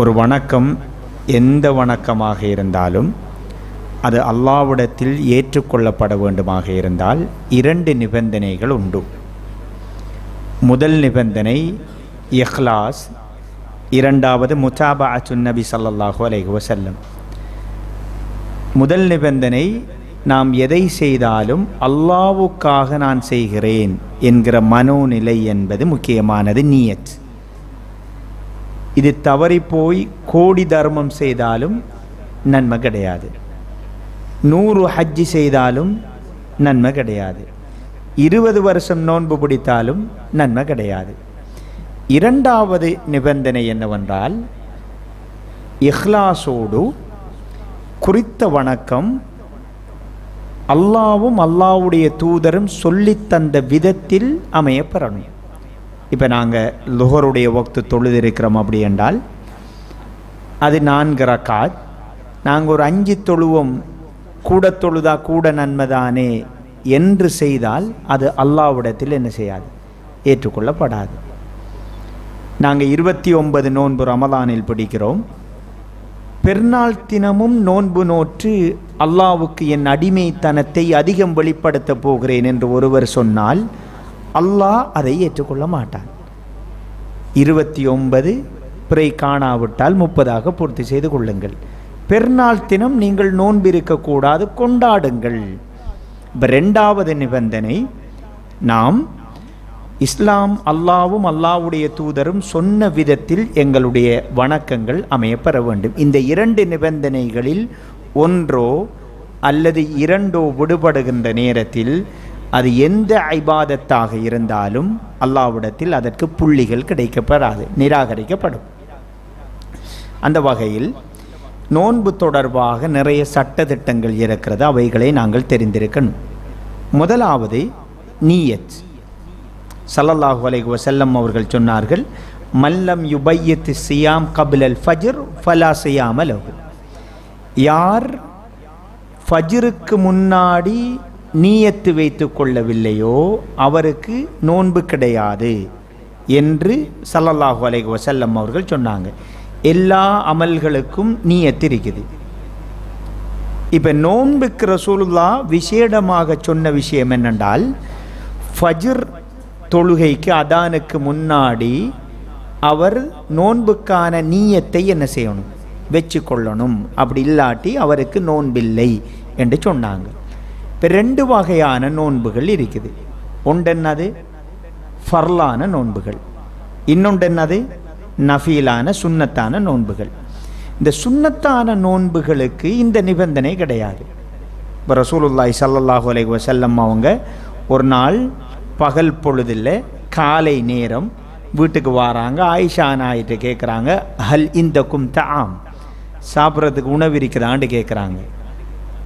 ஒரு வணக்கம் எந்த வணக்கமாக இருந்தாலும் அது அல்லாவிடத்தில் ஏற்றுக்கொள்ளப்பட வேண்டுமாக இருந்தால் இரண்டு நிபந்தனைகள் உண்டு. முதல் நிபந்தனை இஹ்லாஸ். இரண்டாவது முசாபா அச்சுன்னபி ஸல்லல்லாஹு அலைஹி வசல்லம் முதல் நிபந்தனை நாம் எதை செய்தாலும் அல்லாவுக்காக நான் செய்கிறேன் என்கிற மனோநிலை என்பது முக்கியமானது நீயத். இது தவறி போய் கோடி தர்மம் செய்தாலும் நன்மை கிடையாது. நூறு ஹஜ்ஜி செய்தாலும் நன்மை கிடையாது. இருபது வருஷம் நோன்பு பிடித்தாலும் நன்மை கிடையாது. இரண்டாவது நிபந்தனை என்னவென்றால் இஹ்லாஸோடு குறித்த வணக்கம் அல்லாவும் அல்லாவுடைய தூதரும் சொல்லித் தந்த விதத்தில் அமையப்பெறணும். இப்போ நாங்கள் லுஹருடைய வக்து தொழுதிருக்கிறோம் அப்படி என்றால் அது நான்கு ரக்காத். நாங்கள் ஒரு அஞ்சு தொழுவோம். கூட தொழுதா கூட நன்மைதானே என்று செய்தால் அது அல்லாவிடத்தில் என்ன செய்யாது? ஏற்றுக்கொள்ளப்படாது. நாங்கள் இருபத்தி ஒன்பது நோன்பு ரமலானில் பிடிக்கிறோம். பெருநாள் தினமும் நோன்பு நோற்று அல்லாவுக்கு என் அடிமைத்தனத்தை அதிகம் வெளிப்படுத்தப் போகிறேன் என்று ஒருவர் சொன்னால் அல்லாஹ் அதை ஏற்றுக்கொள்ள மாட்டான் இருபத்தி ஒன்பது பிறை காணாவிட்டால் முப்பதாக பூர்த்தி செய்து கொள்ளுங்கள். பெருநாள் தினம் நீங்கள் நோன்பிருக்கக்கூடாது கொண்டாடுங்கள். இப்போ ரெண்டாவது நிபந்தனை நாம் இஸ்லாம் அல்லாவும் அல்லாவுடைய தூதரும் சொன்ன விதத்தில் எங்களுடைய வணக்கங்கள் அமையப்பெற வேண்டும். இந்த இரண்டு நிபந்தனைகளில் ஒன்றோ அல்லது இரண்டோ விடுபடுகின்ற நேரத்தில் அது எந்த ஐபாதத்தாக இருந்தாலும் அல்லாவிடத்தில் அதற்கு புள்ளிகள் கிடைக்கப்படாது நிராகரிக்கப்படும். அந்த வகையில் நோன்பு தொடர்பாக நிறைய சட்ட திட்டங்கள் இருக்கிறது அவைகளை நாங்கள் தெரிந்திருக்கணும். முதலாவது நீயத். சல்லல்லாஹு அலைஹி வசல்லம் அவர்கள் சொன்னார்கள் மல்லம் யுபையத்து சியாம் கபிலல் ஃபஜ்ர் ஃபலா சியாம யார் ஃபஜ்ருக்கு முன்னாடி நீயத்து வைத்து கொள்ளவில்லையோ? அவருக்கு நோன்பு கிடையாது என்று சல்லல்லாஹு அலைஹி வசல்லம் அவர்கள் சொன்னாங்க. எல்லா அமல்களுக்கும் நீயத்து இருக்குது. இப்போ நோன்புக்கு ரசூலுல்லா விசேடமாக சொன்ன விஷயம் என்னென்றால் ஃபஜிர் தொழுகைக்கு அதானுக்கு முன்னாடி அவர் நோன்புக்கான நீயத்தை என்ன செய்யணும்? வச்சு கொள்ளணும் அப்படி இல்லாட்டி அவருக்கு நோன்பில்லை என்று சொன்னாங்க. இப்போ ரெண்டு வகையான நோன்புகள் இருக்குது. ஒன்று என்னது ஃபர்லான நோன்புகள். இன்னொன்று என்னது நஃபீலான சுன்னத்தான நோன்புகள். இந்த சுண்ணத்தான நோன்புகளுக்கு இந்த நிபந்தனை கிடையாது. இப்போ ரசூலுல்லாய் சல்லல்லாஹு அலைஹி வசல்லம் அவங்க ஒரு நாள் பகல் பொழுதில் காலை நேரம் வீட்டுக்கு வராங்க. ஆயிஷா நாயிட்டு கேட்குறாங்க ஹல் இந்த கும் தாம் சாப்பிட்றதுக்கு உணவு இருக்குதான்னு கேட்குறாங்க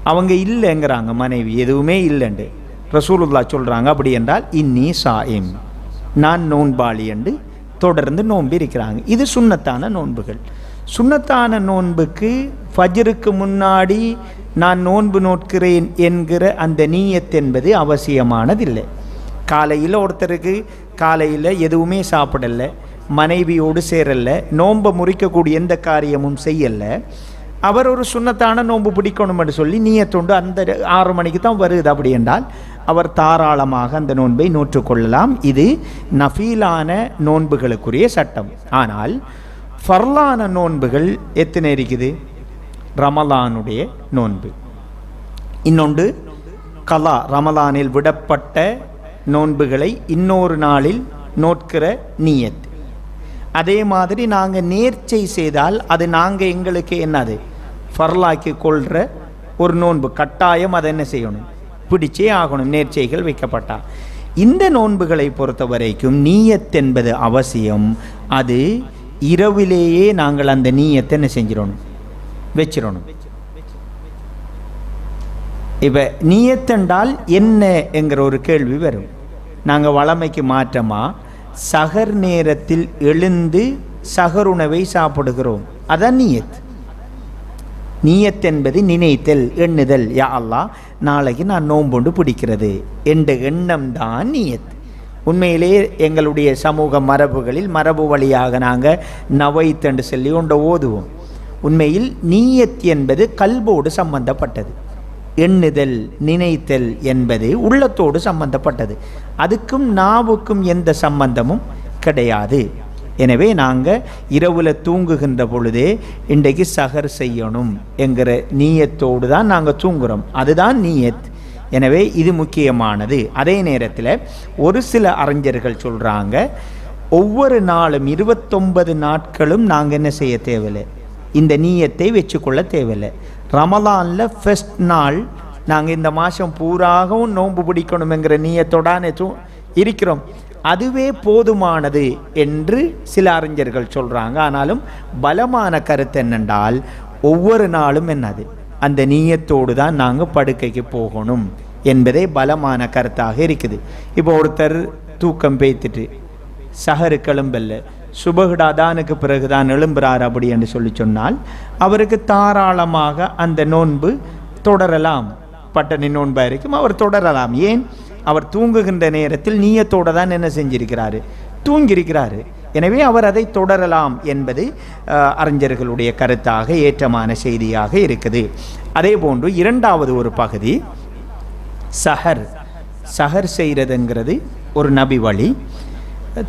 அவங்க இல்லைங்கிறாங்க மனைவி எதுவுமே இல்லைண்டு. ரசூலுல்லா சொல்கிறாங்க அப்படி என்றால் இன்னி சாயிம். நான் நோன்பாளி என்று தொடர்ந்து நோன்பு இருக்கிறாங்க இது சுண்ணத்தான நோன்புகள். சுண்ணத்தான நோன்புக்கு ஃபஜருக்கு முன்னாடி நான் நோன்பு நோட்கிறேன் என்கிற அந்த நீயத் என்பது அவசியமானதில்லை. காலையில் ஒருத்தருக்கு காலையில் எதுவுமே சாப்பிடலை மனைவியோடு சேரலை நோன்பை முறிக்கக்கூடிய எந்த காரியமும் செய்யலை அவர் ஒரு சுண்ணத்தான நோன்பு பிடிக்கணும்னு சொல்லி நீயத்தொண்டு அந்த ஆறு மணிக்கு தான் வருது அப்படி என்றால் அவர் தாராளமாக அந்த நோன்பை நோற்றுக்கொள்ளலாம். இது நஃபீலான நோன்புகளுக்குரிய சட்டம். ஆனால் ஃபர்லான நோன்புகள் எத்தனை இருக்குது? ரமலானுடைய நோன்பு. இன்னொன்று கலா ரமலானில் விடப்பட்ட நோன்புகளை இன்னொரு நாளில் நோட்கிற நீயத். அதே மாதிரி நாங்கள் நேர்ச்சை செய்தால் அது நாங்கள் எங்களுக்கு என்னது? ஃபர்லாக்கி கொள்கிற ஒரு நோன்பு. கட்டாயம் அதை என்ன செய்யணும்? பிடிச்சே ஆகணும். நேர்ச்சைகள் வைக்கப்பட்டா இந்த நோன்புகளை பொறுத்த வரைக்கும் நீயத் என்பது அவசியம். அது இரவிலேயே நாங்கள் அந்த நீயத்தை என்ன செஞ்சிடணும்? வச்சிடணும். இப்போ நீயத்தென்றால் என்ன என்கிற ஒரு கேள்வி வரும். நாங்கள் வளமைக்கு மாற்றமாக சகர் நேரத்தில் எழுந்து சகர் உணவை சாப்பிடுகிறோம். அதான் நீயத். நீயத் என்பது நினைத்தல் எண்ணுதல். யா அல்லா நாளைக்கு நான் நோம்புண்டு பிடிக்கிறது. என்ற எண்ணம் தான் நீயத். உண்மையிலே எங்களுடைய சமூக மரபுகளில் மரபு வழியாக நாங்கள் நவைத்தண்டு சொல்லி ஒன்றை ஓதுவோம். உண்மையில் நீயத் என்பது கல்வோடு சம்பந்தப்பட்டது. எண்ணுதல் நினைத்தல் என்பது உள்ளத்தோடு சம்பந்தப்பட்டது. அதுக்கும் நாவுக்கும் எந்த சம்பந்தமும் கிடையாது. எனவே நாங்கள் இரவில் தூங்குகின்ற பொழுதே இன்றைக்கு சகர் செய்யணும் என்கிற நீயத்தோடு தான் நாங்கள் தூங்குகிறோம் அதுதான் நீயத். எனவே இது முக்கியமானது. அதே நேரத்தில் ஒரு சில அறிஞர்கள் சொல்கிறாங்க ஒவ்வொரு நாளும் இருபத்தொன்பது நாட்களும் நாங்கள் என்ன செய்ய தேவையில்லை? இந்த நீயத்தை வச்சுக்கொள்ள தேவையில்லை. ரமலானில் ஃபஸ்ட் நாள் நாங்கள் இந்த மாதம் பூராகவும் நோன்பு பிடிக்கணுங்கிற நீயத்தோடான இருக்கிறோம். அதுவே போதுமானது என்று சில அறிஞர்கள் சொல்கிறாங்க ஆனாலும் பலமான கருத்து என்னென்றால் ஒவ்வொரு நாளும் என்னது? அந்த நீயத்தோடு தான் நாங்கள் படுக்கைக்கு போகணும் என்பதே பலமான கருத்தாக இருக்குது. இப்போ ஒருத்தர் தூக்கம் பேய்த்துட்டு சஹரு கிளம்பல்ல சுபகுடாதானுக்கு பிறகு தான் எழும்புறார் அப்படி என்று சொல்லி சொன்னால் அவருக்கு தாராளமாக அந்த நோன்பு தொடரலாம். பட்டணி நோன்பாக இருக்கும் அவர் தொடரலாம். ஏன்? அவர் தூங்குகின்ற நேரத்தில் நீயத்தோடு தான் என்ன செஞ்சிருக்கிறாரு? தூங்கியிருக்கிறாரு. எனவே அவர் அதை தொடரலாம் என்பது அறிஞர்களுடைய கருத்தாக ஏற்றமான செய்தியாக இருக்குது. அதே போன்று இரண்டாவது ஒரு பகுதி சஹர். சஹர் செய்கிறதுங்கிறது ஒரு நபி வழி.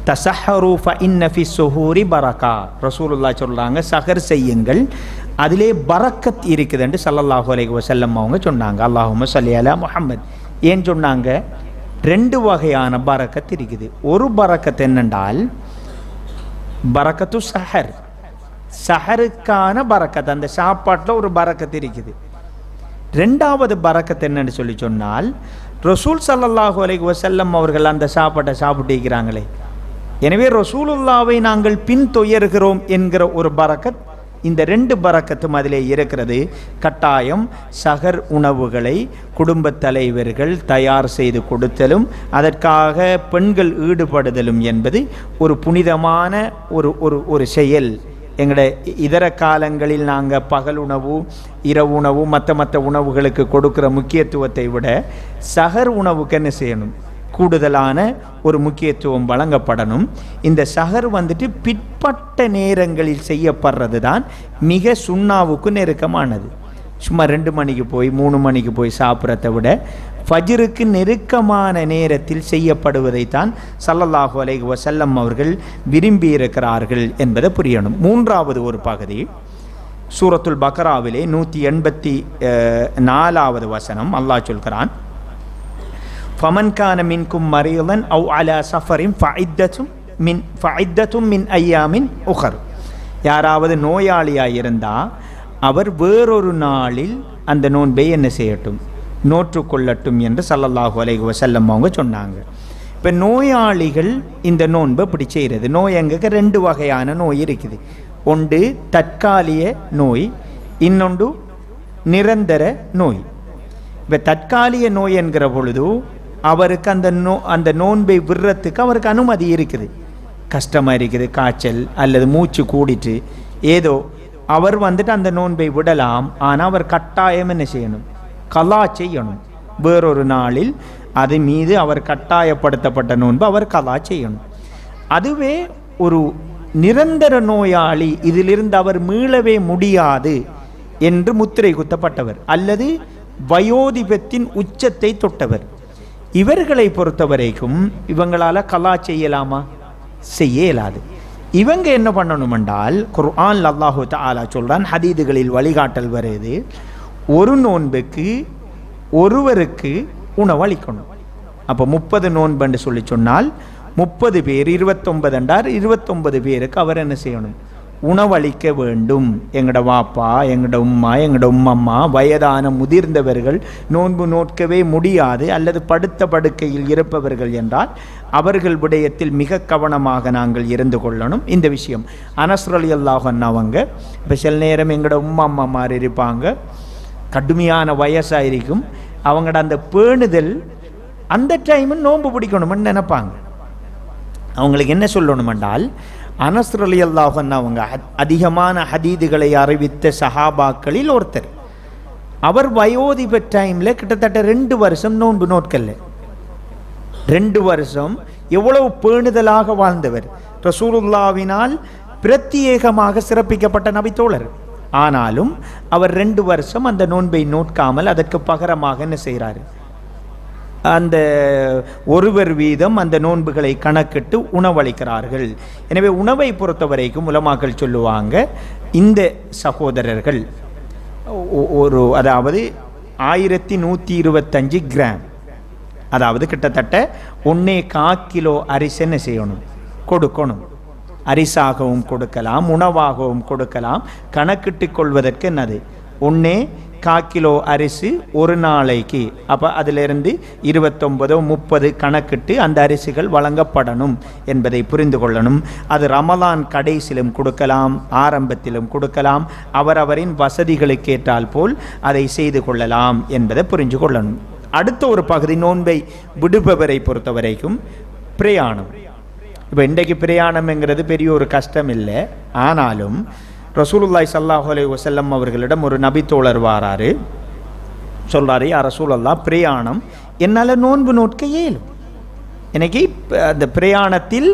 தசஹரு ஃப இன்னஃபி சுஹூரி பரக்கா ரசூலுல்லா சொல்கிறாங்க சஹர் செய்யுங்கள் அதிலே பரக்கத் இருக்குதுன்ட்டு சல்லல்லாஹு அலைஹி வசல்லம் அவங்க சொன்னாங்க. அல்லாஹும சல்லி அலா முஹம்மத். ஏன் சொன்னாங்க? ரெண்டு வகையான பரக்கத் இருக்குது. ஒரு பரக்கத் என்னென்றால் பரக்கத்து சஹர். சஹருக்கான பரக்கத் அந்த சாப்பாட்டில் ஒரு பரக்கத் இருக்குது. ரெண்டாவது பரக்கத் என்னன்னு சொல்லி சொன்னால் ரசூல் சல்லாஹூ அலைஹி வசல்லம் அவர்கள் அந்த சாப்பாட்டை சாப்பிட்டு இருக்கிறாங்களே. எனவே ரசூலுல்லாவை நாங்கள் பின்தொயர்கிறோம் என்கிற ஒரு பரக்கத் இந்த ரெண்டு பரக்கத்தும் அதிலே இருக்கிறது. கட்டாயம் சகர் உணவுகளை குடும்பத் தலைவர்கள் தயார் செய்து கொடுத்தலும் அதற்காக பெண்கள் ஈடுபடுதலும் என்பது ஒரு புனிதமான ஒரு ஒரு ஒரு செயல். எங்களோட இதர காலங்களில் நாங்கள் பகல் உணவு இரவு உணவு மற்ற மற்ற உணவுகளுக்கு கொடுக்குற முக்கியத்துவத்தை விட சகர் உணவுக்கு என்ன செய்யணும்? கூடுதலான ஒரு முக்கியத்துவம் வழங்கப்படணும். இந்த சகர் வந்துட்டு பிற்பட்ட நேரங்களில் செய்யப்படுறது தான் மிக சுண்ணாவுக்கு நெருக்கமானது. சும்மா ரெண்டு மணிக்கு போய் மூணு மணிக்கு போய் சாப்பிட்றத விட ஃபஜ்ருக்கு நெருக்கமான நேரத்தில் செய்யப்படுவதைத்தான் சல்லல்லாஹு அலைஹி வசல்லம் அவர்கள் விரும்பி இருக்கிறார்கள் என்பதை புரியணும். மூன்றாவது ஒரு பகுதி சூரத்துல் பக்ராவிலே நூற்றி எண்பத்தி நாலாவது வசனம் அல்லாஹ் சொல்கிறான். ஃபமன் கான மின்கும் மரியலன் அவு அலா சஃபரின் ஃபைத்தத்தும் மின் ஃபைத்தத்தும் மின் ஐயாமின் உஹர் யாராவது நோயாளியாக இருந்தால் அவர் வேறொரு நாளில் அந்த நோன்பை என்ன செய்யட்டும்? நோற்று கொள்ளட்டும் என்று சல்லல்லாஹு அலைஹி வசல்லம் அவங்க சொன்னாங்க. இப்போ நோயாளிகள் இந்த நோன்பை இப்படி செய்கிறது நோய் எங்களுக்கு ரெண்டு வகையான நோய் இருக்குது. ஒன்று தற்காலிக நோய் இன்னொன்று நிரந்தர நோய். இப்போ தற்காலிக நோய் என்கிற பொழுது அவருக்கு அந்த நோ அந்த நோன்பை விடுறதுக்கு அவருக்கு அனுமதி இருக்குது. கஷ்டமாக இருக்குது காய்ச்சல் அல்லது மூச்சு கூடிட்டு. ஏதோ அவர் வந்துட்டு அந்த நோன்பை விடலாம் ஆனால் அவர் கட்டாயம் என்ன செய்யணும்? கலா செய்யணும். வேறொரு நாளில் அது மீது அவர் கட்டாயப்படுத்தப்பட்ட நோன்பு அவர் கலா செய்யணும். அதுவே ஒரு நிரந்தர நோயாளி இதிலிருந்து அவர் மீளவே முடியாது என்று முத்திரை குத்தப்பட்டவர். அல்லது வயோதிபத்தின் உச்சத்தை தொட்டவர். இவர்களை பொறுத்த வரைக்கும் இவங்களால் கலா செய்யலாமா? செய்ய இயலாது இவங்க என்ன பண்ணணும் என்றால் குர்ஆன் அல்லாஹு தாலா சொல்கிறான் ஹதீதுகளில் வழிகாட்டல் வருது. ஒரு நோன்புக்கு ஒருவருக்கு உணவளிக்கணும் அப்போ முப்பது நோன்புன்னு சொல்லி சொன்னால் முப்பது பேர் இருபத்தொன்பது என்றார் இருபத்தொன்பது பேருக்கு அவர் என்ன செய்யணும்? உணவளிக்க வேண்டும். எங்களோட வாப்பா எங்களோட உம்மா எங்களோட உம்மம்மா வயதான முதிர்ந்தவர்கள் நோன்பு நோட்கவே முடியாது அல்லது படுத்த படுக்கையில் இருப்பவர்கள் என்றால் அவர்கள் விடயத்தில் மிக கவனமாக நாங்கள் இருந்து கொள்ளணும். இந்த விஷயம். அனஸ்ரலி அல்லாஹன் அவங்க இப்போ சில நேரம் எங்களோட உம்மா அம்மா மாதிரி இருப்பாங்க. கடுமையான வயசாக இருக்கும் அவங்களோட அந்த பேணுதல் அந்த டைமு நோன்பு பிடிக்கணும்னு நினைப்பாங்க. அவங்களுக்கு என்ன சொல்லணும் என்றால் அனஸ்ரலி அல்லாஹன் அவங்க அத்- அதிகமான ஹதீதுகளை அறிவித்த சஹாபாக்களில் ஒருத்தர். அவர் வயோதிப டைமில் கிட்டத்தட்ட ரெண்டு வருஷம் நோன்பு நோட்கல்ல ரெண்டு வருஷம் எவ்வளவு பேணுதலாக வாழ்ந்தவர். ரசூலுல்லாவினால் பிரத்யேகமாக சிறப்பிக்கப்பட்ட நபித்தோழர். ஆனாலும் அவர் ரெண்டு வருஷம் அந்த நோன்பை நோட்காமல் அதற்கு பகரமாக என்ன செய்கிறாரு? அந்த ஒருவர் வீதம் அந்த நோன்புகளை கணக்கிட்டு உணவளிக்கிறார்கள். எனவே உணவை பொறுத்த வரைக்கும் உலமாக்கள் சொல்லுவாங்க இந்த சகோதரர்கள் ஒ- ஒரு அதாவது ஆயிரத்தி நூற்றி இருபத்தஞ்சு கிராம். அதாவது கிட்டத்தட்ட ஒன்னே கா கிலோ அரிசி என்ன செய்யணும் கொடுக்கணும். அரிசாகவும் கொடுக்கலாம் உணவாகவும் கொடுக்கலாம் கணக்கிட்டு கொள்வதற்கு என்னது? ஒன்றே கா கிலோ அரிசி ஒரு நாளைக்கு. அப்போ அதிலிருந்து இருபத்தொன்பதோ முப்பது கணக்கிட்டு அந்த அரிசிகள் வழங்கப்படணும் என்பதை புரிந்து கொள்ளணும். அது ரமலான் கடைசிலும் கொடுக்கலாம் ஆரம்பத்திலும் கொடுக்கலாம் அவரவரின் வசதிகளுக்கேற்றால் போல் அதை செய்து கொள்ளலாம் என்பதை புரிஞ்சு கொள்ளணும். அடுத்த ஒரு பகுதி நோன்பை விடுபவரை பொறுத்த வரைக்கும் பிரயாணம். இப்போ இன்றைக்கு பிரயாணம்ங்கிறது பெரிய ஒரு கஷ்டம் இல்லை. ஆனாலும் ரசூலுல்லாய் சல்லாஹ் அலி வசல்லம் அவர்களிடம் ஒரு நபித்தோழர் வாராரு. சொல்கிறாரு யார் ரசூலல்லா பிரயாணம் என்னால் நோன்பு நோட்க இயலும். எனக்கு அந்த பிரயாணத்தில்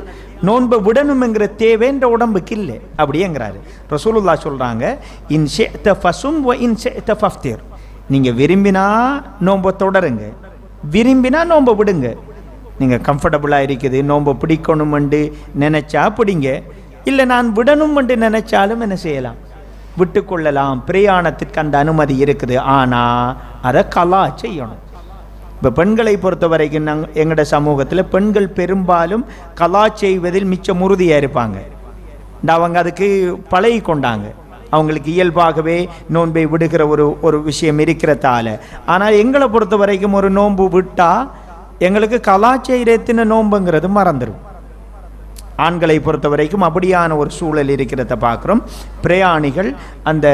நோன்பை விடணுங்கிற தேவைன்ற உடம்புக்கு இல்லை. அப்படியேங்கிறாரு ரசூலுல்லா சொல்கிறாங்க இன் த ஃபசும் வ இன் ஷெத்த ஃபஃப்தீர். நீங்கள் விரும்பினா நோன்பை தொடருங்க. விரும்பினா நோன்பை விடுங்க. நீங்கள் கம்ஃபர்டபுளாக இருக்குது நோன்பை பிடிக்கணுமெண்டு நினச்சா பிடிங்க. இல்லை நான் விடணுமென்று நினைச்சாலும் என்ன செய்யலாம்? விட்டுக்கொள்ளலாம். பிரயாணத்திற்கு அந்த அனுமதி இருக்குது. ஆனால் அதை கலா செய்யணும். இப்போ பெண்களை பொறுத்த வரைக்கும் நாங்கள் எங்களோட சமூகத்தில் பெண்கள் பெரும்பாலும் கலா செய்வதில் மிச்சம் உறுதியாக இருப்பாங்க. இந்த அவங்க அதுக்கு பழகி கொண்டாங்க. அவங்களுக்கு இயல்பாகவே நோன்பை விடுகிற ஒரு ஒரு விஷயம் இருக்கிறதால. ஆனால் எங்களை பொறுத்த வரைக்கும் ஒரு நோன்பு விட்டால் எங்களுக்கு கலாச்சாரத்தின நோன்புங்கிறது மறந்துடும் ஆண்களை பொறுத்த வரைக்கும் அப்படியான ஒரு சூழல் இருக்கிறத பார்க்குறோம். பிரயாணிகள் அந்த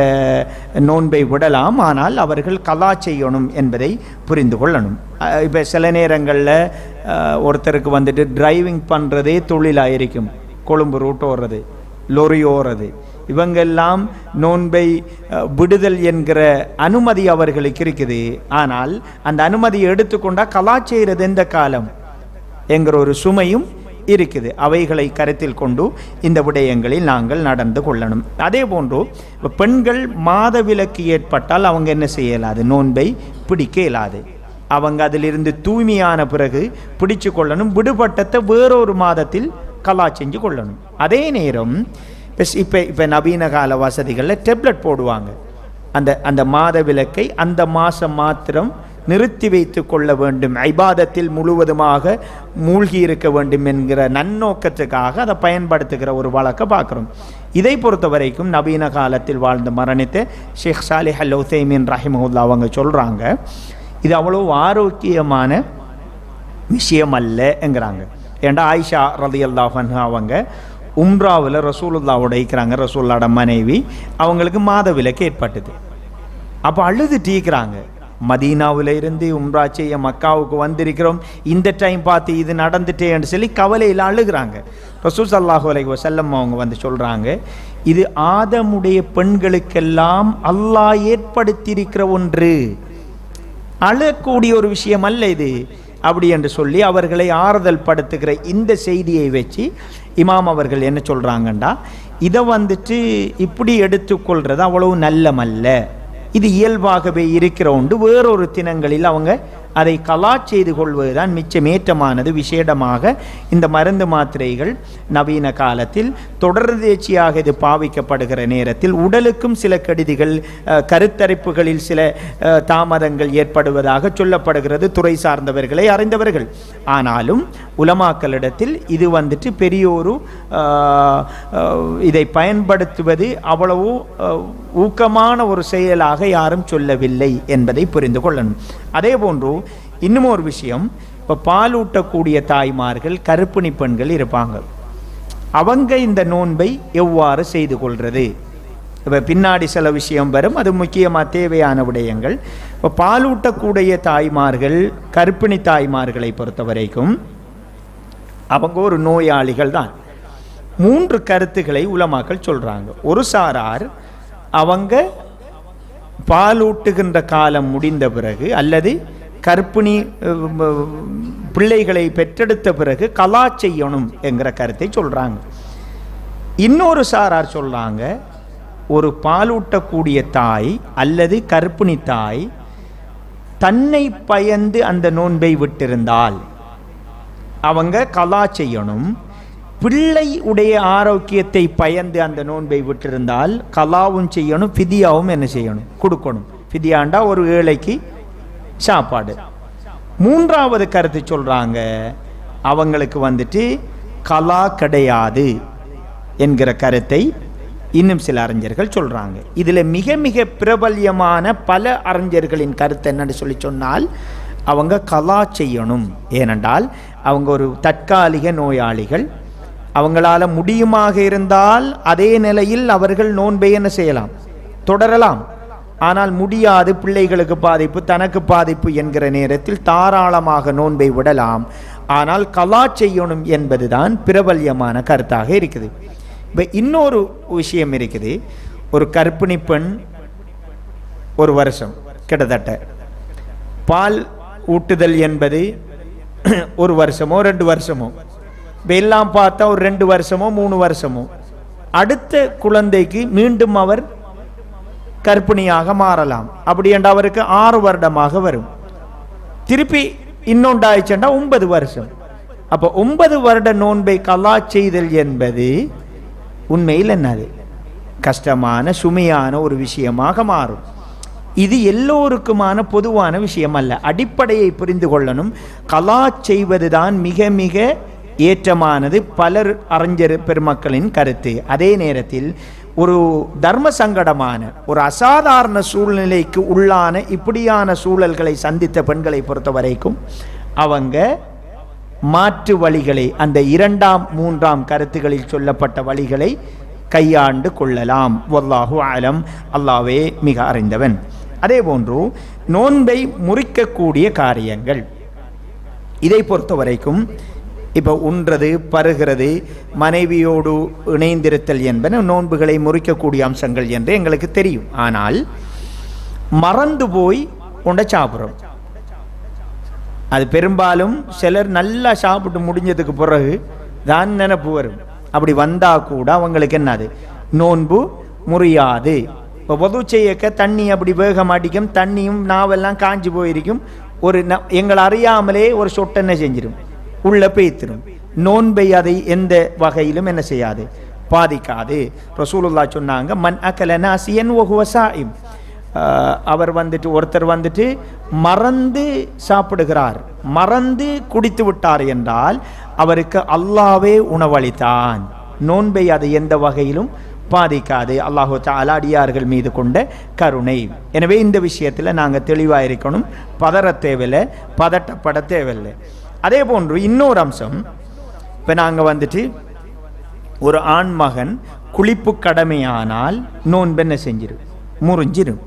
நோன்பை விடலாம் ஆனால் அவர்கள் கலா செய்யணும் என்பதை புரிந்து கொள்ளணும். இப்போ சில நேரங்களில் ஒருத்தருக்கு வந்துட்டு டிரைவிங் பண்ணுறதே தொழிலாக இருக்கும் கொழும்பு ரூட் ஓடுறது லொரி ஓடுறது. இவங்கெல்லாம் நோன்பை விடுதல் என்கிற அனுமதி அவர்களுக்கு இருக்குது. ஆனால் அந்த அனுமதியை எடுத்துக்கொண்டால் கலா செய்கிறது எந்த காலம்? என்கிற ஒரு சுமையும் இருக்குது. அவைகளை கருத்தில் கொண்டு இந்த விடயங்களில் நாங்கள் நடந்து கொள்ளணும். அதே போன்று பெண்கள் பெண்கள் மாதவிலக்கு ஏற்பட்டால் அவங்க என்ன செய்ய இயலாது நோன்பை பிடிக்க இயலாது. அவங்க அதிலிருந்து தூய்மையான பிறகு பிடிச்சு கொள்ளணும். விடுபட்டத்தை வேறொரு மாதத்தில் கலா செஞ்சு கொள்ளணும். அதே நேரம் இப்போ இப்போ இப்போ நவீன கால வசதிகளில் டெப்லெட் போடுவாங்க. அந்த அந்த மாத விலக்கை அந்த மாதம் மாத்திரம் நிறுத்தி வைத்து கொள்ள வேண்டும். ஐபாதத்தில் முழுவதுமாக மூழ்கி இருக்க வேண்டும் என்கிற நன்னோக்கத்துக்காக அதை பயன்படுத்துகிற ஒரு வழக்கை பார்க்குறோம். இதை பொறுத்த வரைக்கும் நவீன காலத்தில் வாழ்ந்து மரணித்த ஷேக் சாலிஹ் அல் உசைமின் ரஹிமஹுல்லா அவங்க சொல்கிறாங்க இது அவ்வளோ ஆரோக்கியமான விஷயம் அல்லங்கிறாங்க ஏண்டா ஆயிஷா ரதி அல்லாஹன் அவங்க உம்ராவில் ரசூலுல்லாவோட இருக்கிறாங்க ரசூல்லாட மனைவி. அவங்களுக்கு மாத விலக்கு ஏற்பட்டது. அப்போ அழுது டீக்கிறாங்க. மதீனாவில் இருந்து உம்ரா செய்ய மக்காவுக்கு வந்திருக்கிறோம். இந்த டைம் பார்த்து இது நடந்துட்டேன்னு சொல்லி கவலையில் அழுகிறாங்க. ரசூல் சல்லாஹூ அலைஹி செல்லம் அவங்க வந்து சொல்கிறாங்க இது ஆதமுடைய பெண்களுக்கெல்லாம் அல்லாஹ் ஏற்படுத்தியிருக்கிற ஒன்று. அழக்கூடிய ஒரு விஷயம் அல்ல இது. அப்படி என்று சொல்லி அவர்களை ஆறுதல் படுத்துகிற இந்த செய்தியை வச்சு இமாம் அவர்கள் என்ன சொல்கிறாங்கண்டா இதை வந்துட்டு இப்படி எடுத்துக்கொள்கிறது அவ்வளவு நல்லமல்ல. இது இயல்பாகவே இருக்கிற உண்டு. வேறொரு தினங்களில் அவங்க அதை கலா செய்து கொள்வதுதான் மிச்சமேற்றமானது விசேடமாக இந்த மருந்து மாத்திரைகள் நவீன காலத்தில் தொடர்ந்தேச்சியாக இது பாவிக்கப்படுகிற நேரத்தில் உடலுக்கும் சில கெடுதிகள் கருத்தரிப்புகளில் சில தாமதங்கள் ஏற்படுவதாக சொல்லப்படுகிறது. துறை சார்ந்தவர்களை அறிந்தவர்கள். ஆனாலும் உலமாக்களிடத்தில் இது வந்துட்டு பெரிய ஒரு இதை பயன்படுத்துவது அவ்வளவு ஊக்கமான ஒரு செயலாக யாரும் சொல்லவில்லை என்பதை புரிந்து கொள்ளணும். அதே போன்று இன்னும் ஒரு விஷயம். இப்போ பாலூட்டக்கூடிய தாய்மார்கள் கருப்பிணி பெண்கள் இருப்பாங்க. அவங்க இந்த நோன்பை எவ்வாறு செய்து கொள்வது இப்போ பின்னாடி சில விஷயம் வரும். அது முக்கியமாக தேவையான விடயங்கள். இப்போ பாலூட்டக்கூடிய தாய்மார்கள் கர்ப்பிணி தாய்மார்களை பொறுத்த வரைக்கும் அவங்க ஒரு நோயாளிகள் தான். மூன்று கருத்துக்களை உலமாக்கள் சொல்கிறாங்க ஒரு சாரார் அவங்க பாலூட்டுகின்ற காலம் முடிந்த பிறகு அல்லது கற்பிணி பிள்ளைகளை பெற்றெடுத்த பிறகு கலா செய்யணும் என்கிற கருத்தை சொல்கிறாங்க இன்னொரு சாரார் சொல்கிறாங்க ஒரு பாலூட்டக்கூடிய தாய் அல்லது கற்பிணி தாய் தன்னை பயந்து அந்த நோன்பை விட்டிருந்தால் அவங்க கலா செய்யணும். பிள்ளை உடைய ஆரோக்கியத்தை பயந்து அந்த நோன்பை விட்டிருந்தால் கலாவும் செய்யணும் ஃபிதியாவும் என்ன செய்யணும்? கொடுக்கணும். ஃபிதியாண்டா ஒரு ஏழைக்கு சாப்பாடு. மூன்றாவது கருத்து சொல்கிறாங்க அவங்களுக்கு வந்துட்டு கலா கிடையாது என்கிற கருத்தை இன்னும் சில அறிஞர்கள் சொல்கிறாங்க இதில் மிக மிக பிரபல்யமான பல அறிஞர்களின் கருத்து என்னன்னு சொல்லி சொன்னால் அவங்க கலா செய்யணும். ஏனென்றால் அவங்க ஒரு தற்காலிக நோயாளிகள். அவங்களால முடியுமாக இருந்தால் அதே நிலையில் அவர்கள் நோன்பை என்ன செய்யலாம்? தொடரலாம். ஆனால் முடியாது பிள்ளைகளுக்கு பாதிப்பு தனக்கு பாதிப்பு என்கிற நேரத்தில் தாராளமாக நோன்பை விடலாம். ஆனால் கலா செய்யணும் என்பதுதான் பிரபல்யமான கருத்தாக இருக்குது. இப்போ இன்னொரு விஷயம் இருக்குது. ஒரு கற்பிணி பெண் ஒரு வருஷம் கிட்டத்தட்ட. பால் ஊட்டுதல் என்பது ஒரு வருஷமோ ரெண்டு வருஷமோ. இப்போ எல்லாம் பார்த்தா ஒரு ரெண்டு வருஷமோ மூணு வருஷமோ. அடுத்த குழந்தைக்கு மீண்டும் அவர் கர்ப்பிணியாக மாறலாம். அப்படி என்றால் அவருக்கு ஆறு வருடமாக வரும். திருப்பி இன்னொன்றாயிடுச்சுண்டா ஒன்பது வருஷம். அப்போ ஒன்பது வருட நோன்பை கலா செய்தல் என்பது உண்மையில் என்னது? கஷ்டமான சுமையான ஒரு விஷயமாக மாறும். இது எல்லோருக்குமான பொதுவான விஷயம் அல்ல அடிப்படையை புரிந்து கொள்ளணும். கலா செய்வதுதான் மிக மிக ஏற்றமானது. பலர் அறிஞர் பெருமக்களின் கருத்து. அதே நேரத்தில் ஒரு தர்ம சங்கடமான ஒரு அசாதாரண சூழ்நிலைக்கு உள்ளான இப்படியான சூழல்களை சந்தித்த பெண்களை பொறுத்த வரைக்கும் அவங்க மாற்று வழிகளை அந்த இரண்டாம் மூன்றாம் கருத்துகளில் சொல்லப்பட்ட வழிகளை கையாண்டு கொள்ளலாம். ஒல்லாஹு ஆலம் அல்லாவே மிக அறிந்தவன். அதே போன்று நோன்பை முறிக்கக்கூடிய காரியங்கள். இதை பொறுத்த வரைக்கும் இப்போ உண்றது பருகிறது மனைவியோடு இணைந்திருத்தல் என்பன நோன்புகளை முறிக்கக்கூடிய அம்சங்கள் என்று எங்களுக்கு தெரியும். ஆனால் மறந்து போய் உண்ட சாப்பிட்றோம் அது பெரும்பாலும் சிலர் நல்லா சாப்பிட்டு முடிஞ்சதுக்கு பிறகு தான் நினப்பு வரும். அப்படி வந்தால் கூட அவங்களுக்கு என்னது? நோன்பு முறியாது. இப்போ பொது செய்யக்க தண்ணி அப்படி வேக மாட்டிக்கும் தண்ணியும் நாவெல்லாம் காஞ்சி போயிருக்கும். ஒரு ந எங்களை அறியாமலே ஒரு சொட்டெண்ணெய் செஞ்சிடும் உள்ள பேய்த்திரும் நோன்பை அதை எந்த வகையிலும் என்ன செய்யாது? பாதிக்காது. ரசூலுல்லா சொன்னாங்க மன் அக்கல நாசியன் ஒகுவசாயும் அவர் வந்துட்டு ஒருத்தர் வந்துட்டு மறந்து சாப்பிடுகிறார். மறந்து குடித்து விட்டார் என்றால் அவருக்கு அல்லாவே உணவளித்தான். நோன்பை அதை எந்த வகையிலும் பாதிக்காது. அல்லாஹு அலாடியார்கள் அடியார்கள் மீது கொண்ட கருணை. எனவே இந்த விஷயத்தில் நாங்கள் தெளிவாக இருக்கணும். பதற தேவையில்லை பதட்டப்பட தேவையில்லை. அதே போன்று இன்னொரு அம்சம். இப்போ நாங்கள் வந்துட்டு ஒரு ஆண் மகன் குளிப்பு கடமையானால் நோன்பு என்ன செஞ்சிடும் முறிஞ்சிடும்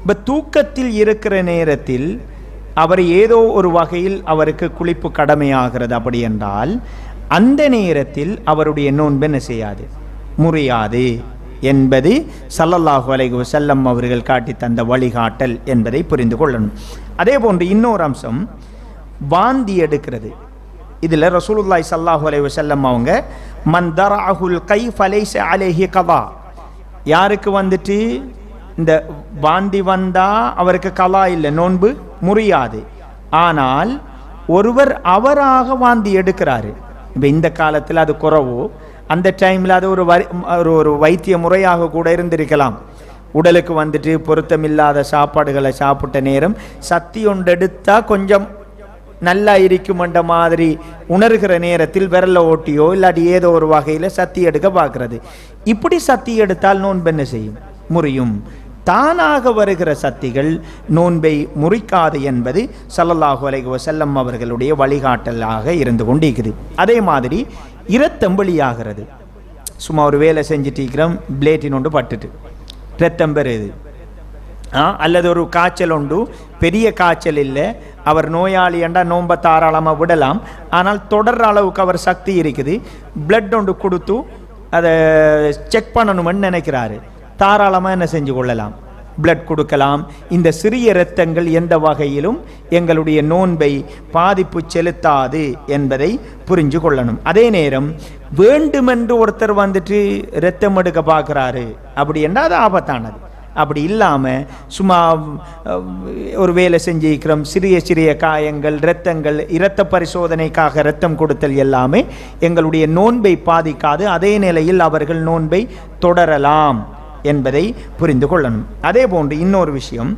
இப்போ தூக்கத்தில் இருக்கிற நேரத்தில் அவர் ஏதோ ஒரு வகையில் அவருக்கு குளிப்பு கடமையாகிறது அப்படி என்றால் அந்த நேரத்தில் அவருடைய நோன்பு என்ன செய்யாது? முறியாது என்பது சல்லல்லாஹு அலைஹி செல்லம் அவர்கள் காட்டி தந்த வழிகாட்டல் என்பதை புரிந்து கொள்ளணும். அதே போன்று இன்னொரு அம்சம் வாந்தி எடுக்கிறது. இதில் ரசூலுல்லாய் சல்லாஹு அலைஹி வசல்லம் அவங்க மந்தராகுல் கை ஃபலைச அலேஹி கதா. யாருக்கு வந்துட்டு? இந்த வாந்தி வந்தா அவருக்கு கலா இல்லை நோன்பு முறியாது. ஆனால் ஒருவர் அவராக வாந்தி எடுக்கிறாரு. இப்போ இந்த காலத்தில் அது குறவோ அந்த டைமில் அது ஒரு வரி ஒரு ஒரு வைத்திய முறையாக கூட இருந்திருக்கலாம். உடலுக்கு வந்துட்டு பொருத்தமில்லாத சாப்பாடுகளை சாப்பிட்ட நேரம் சக்தி ஒன்று எடுத்தால் கொஞ்சம் நல்லா இருக்குமென்ற மாதிரி உணர்கிற நேரத்தில் விரலை ஓட்டியோ இல்லாட்டி ஏதோ ஒரு வகையில் சத்தி எடுக்க பார்க்கறது. இப்படி சத்தி எடுத்தால் நோன்பு என்ன செய்யும்? முறியும். தானாக வருகிற சக்திகள் நோன்பை முறிக்காது என்பது சல்லல்லாஹு அலைஹி வசல்லம் அவர்களுடைய வழிகாட்டலாக இருந்து கொண்டிருக்குது. அதே மாதிரி இரத்தம்பளியாகிறது சும்மா ஒரு வேலை செஞ்சுட்டு இருக்கிறோம் பிளேட்டின் ஒன்று பட்டுட்டு. ரத்தம் பெறுது. ஆ அல்லது ஒரு காய்ச்சல் உண்டு. பெரிய காய்ச்சல் இல்லை. அவர் நோயாளி என்றா நோன்பை தாராளமாக விடலாம். ஆனால் தொடர்ற அளவுக்கு அவர் சக்தி இருக்குது. பிளட் ஒன்று கொடுத்து அதை செக் பண்ணணும்னு நினைக்கிறாரு. தாராளமாக என்ன செஞ்சு கொள்ளலாம்? பிளட் கொடுக்கலாம். இந்த சிறிய இரத்தங்கள் எந்த வகையிலும் எங்களுடைய நோன்பை பாதிப்பு செலுத்தாது என்பதை புரிஞ்சு கொள்ளணும். அதே நேரம் வேண்டுமென்று ஒருத்தர் வந்துட்டு இரத்தம் எடுக்க பார்க்குறாரு. அப்படி என்றால் அது ஆபத்தானது. அப்படி இல்லாமல் சும்மா ஒரு வேலை செஞ்சிருக்கிறோம். சிறிய சிறிய காயங்கள் இரத்தங்கள் இரத்த பரிசோதனைக்காக இரத்தம் கொடுத்தல் எல்லாமே எங்களுடைய நோன்பை பாதிக்காது. அதே நிலையில் அவர்கள் நோன்பை தொடரலாம் என்பதை புரிந்து கொள்ளணும். அதே போன்று இன்னொரு விஷயம்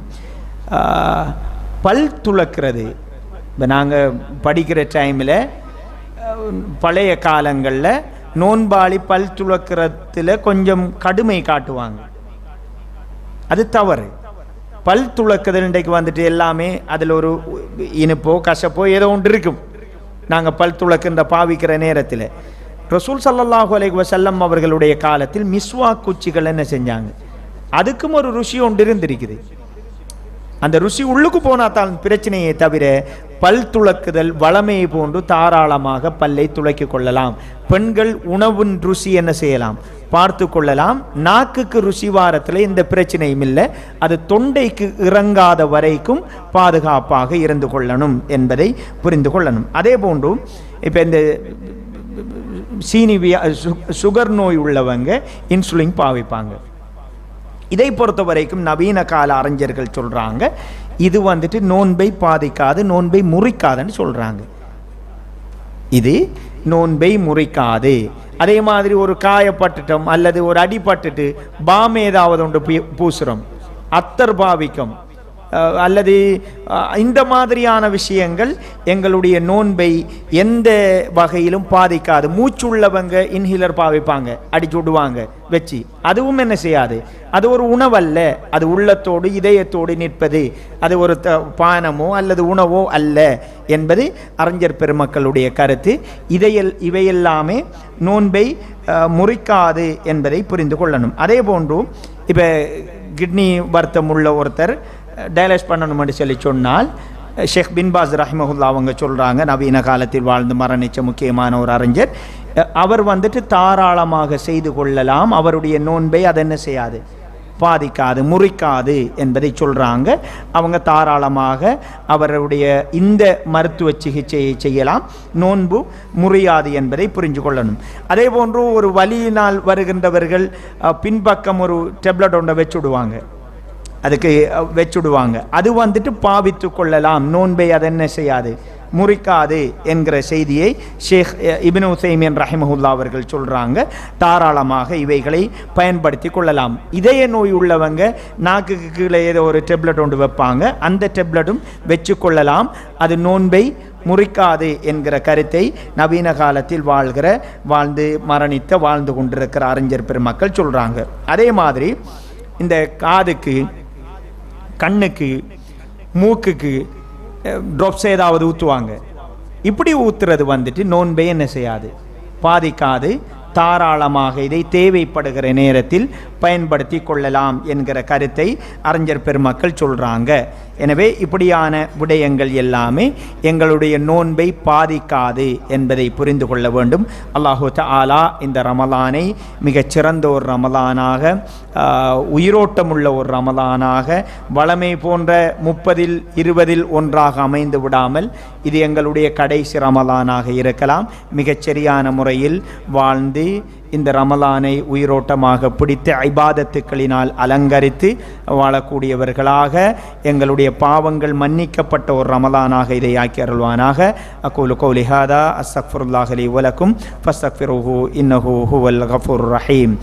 பல் துளக்கிறது. இப்போ நாங்கள் படிக்கிற டைமில் பழைய காலங்களில் நோன்பாளி பல் துளக்கிறதுல கொஞ்சம் கடுமை காட்டுவாங்க. அது தவறு. பல் துளக்குதல் இன்றைக்கு வந்துட்டு எல்லாமே அதில் ஒரு இனிப்போ கசப்போ ஏதோ ஒன்று இருக்கும். நாங்கள் பல் துளக்குன்ற பாவிக்கிற நேரத்தில். ரசூல் சல்லாஹூ அலைஹி வசல்லம் அவர்களுடைய காலத்தில் மிஸ்வா குச்சிகள் என்ன செஞ்சாங்க? அதுக்கும் ஒரு ருசி ஒன்று இருந்திருக்குது. அந்த ருசி உள்ளுக்கு போனா தான் பிரச்சனையே தவிர பல் துளக்குதல் வளமையை போன்று தாராளமாக பல்லை துளக்கிக் கொள்ளலாம். பெண்கள் உணவின் ருசி என்ன செய்யலாம்? பார்த்து கொள்ளலாம். நாக்குக்கு ருசி வாரத்தில் இந்த பிரச்சனையும் இல்லை. அது தொண்டைக்கு இறங்காத வரைக்கும் பாதுகாப்பாக இருந்து கொள்ளணும் என்பதை புரிந்து கொள்ளணும். அதே போன்று இப்போ இந்த சீனி வியா சு- சுகர் நோய் உள்ளவங்க இன்சுலின் பாவிப்பாங்க. இதை பொறுத்த வரைக்கும் நவீன கால அறிஞர்கள் சொல்கிறாங்க இது வந்துட்டு நோன்பை பாதிக்காது நோன்பை முறிக்காதுன்னு சொல்கிறாங்க இது நோன்பை முறிக்காது. அதே மாதிரி ஒரு காயப்பட்டுட்டோம் அல்லது ஒரு அடிப்பட்டுட்டு பாம் ஏதாவது ஒன்று பூ- அத்தர் பாவிக்கும். அல்லது இந்த மாதிரியான விஷயங்கள் எங்களுடைய நோன்பை எந்த வகையிலும் பாதிக்காது. மூச்சுள்ளவங்க இன்ஹிலர் பாவிப்பாங்க அடிச்சு விடுவாங்க வச்சு. அதுவும் என்ன செய்யாது. அது ஒரு உணவல்ல. அது உள்ளத்தோடு இதயத்தோடு நிற்பது. அது ஒரு த பானமோ அல்லது உணவோ அல்ல என்பது அறிஞர் பெருமக்களுடைய கருத்து. இதையல் இவையெல்லாமே நோன்பை முறிக்காது என்பதை புரிந்து கொள்ளணும். அதே போன்று இப்போ கிட்னி வருத்தம் உள்ள ஒருத்தர் டயலைஸ் பண்ணணும்னு சொல்லி சொன்னால் ஷேக் பின்பாஸ் ரஹிமஹுல்லா அவங்க சொல்கிறாங்க நவீன காலத்தில் வாழ்ந்து மரணிச்ச முக்கியமான ஒரு அறிஞர். அவர் வந்துட்டு தாராளமாக செய்து கொள்ளலாம். அவருடைய நோன்பை அது என்ன செய்யாது? பாதிக்காது முறிக்காது என்பதை சொல்கிறாங்க அவங்க தாராளமாக அவருடைய இந்த மருத்துவ சிகிச்சையை செய்யலாம். நோன்பு முறியாது என்பதை புரிஞ்சு கொள்ளணும். அதே போன்று ஒரு வலியினால் வருகின்றவர்கள் பின்பக்கம் ஒரு டெப்லெட் ஒன்றை வச்சுடுவாங்க அதுக்கு வச்சுடுவாங்க. அது வந்துட்டு பாவித்து கொள்ளலாம். நோன்பை அது என்ன செய்யாது? முறிக்காது என்கிற செய்தியை ஷேக் இபின் உசைமின் ரஹிமஹுல்லா அவர்கள் சொல்கிறாங்க தாராளமாக இவைகளை பயன்படுத்தி கொள்ளலாம். இதய நோய் உள்ளவங்க நாக்குக்கு கீழே ஏதோ ஒரு டெப்லெட் ஒன்று வைப்பாங்க. அந்த டெப்லெட்டும் வச்சு கொள்ளலாம். அது நோன்பை முறிக்காது என்கிற கருத்தை நவீன காலத்தில் வாழ்கிற வாழ்ந்து மரணித்த வாழ்ந்து கொண்டிருக்கிற அறிஞர் பெருமக்கள் சொல்கிறாங்க அதே மாதிரி இந்த காதுக்கு கண்ணுக்கு மூக்குக்கு ட்ராப்ஸ் ஏதாவது ஊற்றுவாங்க இப்படி ஊற்றுறது வந்துட்டு நோன்பே என்ன செய்யாது? பாதிக்காது. தாராளமாக இதை தேவைப்படுகிற நேரத்தில் பயன்படுத்தி கொள்ளலாம் என்கிற கருத்தை அறிஞர் பெருமக்கள் சொல்கிறாங்க எனவே இப்படியான விடயங்கள் எல்லாமே எங்களுடைய நோன்பை பாதிக்காது என்பதை புரிந்து கொள்ள வேண்டும். அல்லாஹு ஆலா இந்த ரமலானை மிகச்சிறந்த ஒரு ரமலானாக உயிரோட்டமுள்ள ஒரு ரமலானாக வளமை போன்ற முப்பதில் இருபதில் ஒன்றாக அமைந்து விடாமல் இது எங்களுடைய கடைசி ரமலானாக இருக்கலாம். மிகச் சரியான முறையில் வாழ்ந்து இந்த ரமலானை உயிரோட்டமாக பிடித்து ஐபாதத்துக்களினால் அலங்கரித்து வாழக்கூடியவர்களாக எங்களுடைய பாவங்கள் மன்னிக்கப்பட்ட ஒரு ரமலானாக இதை ஆக்கி அருள்வானாக. அக்கூலு கௌலி ஹாதா அஸ்தக்ஃபிருல்லாஹ் லி வலக்கும் ஃபஸ்தக்ஃபிருஹு இன்னஹு ஹுவல் கஃபூர் ரஹீம்.